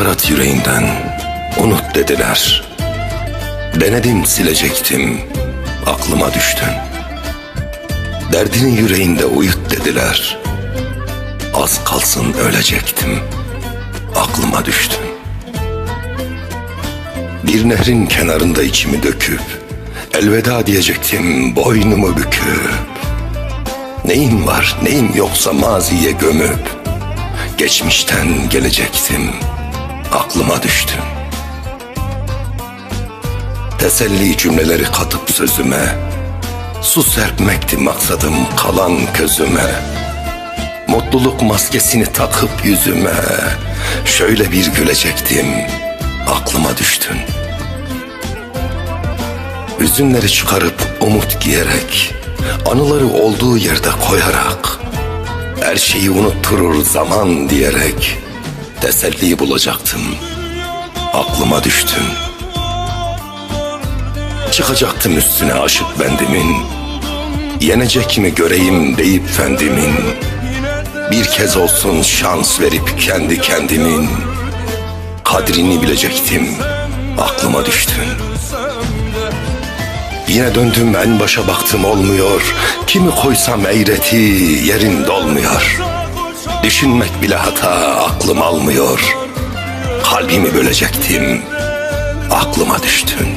at yüreğinden unut dediler. Denedim silecektim aklıma düştün. Derdini yüreğinde uyut dediler. Az kalsın ölecektim aklıma düştün. Bir nehrin kenarında içimi döküp elveda diyecektim boynumu büküp. Neyim var neyim yoksa maziye gömüp geçmişten gelecektim aklıma düştün. Teselli cümleleri katıp sözüme Su serpmekti maksadım kalan közüme Mutluluk maskesini takıp yüzüme Şöyle bir gülecektim aklıma düştün Hüzünleri çıkarıp umut giyerek Anıları olduğu yerde koyarak Her şeyi unutturur zaman diyerek Teselli bulacaktım. Aklıma düştün Çıkacaktım üstüne aşık bendimin Yenecek mi göreyim deyip fendimin. Bir kez olsun şans verip kendi kendimin. Kadrini bilecektim. Aklıma düştün Yine döndüm en başa baktım olmuyor. Kimi koysam eğreti yerin dolmuyor Düşünmek bile hata aklım almıyor. Kalbimi bölecektim Aklıma düştün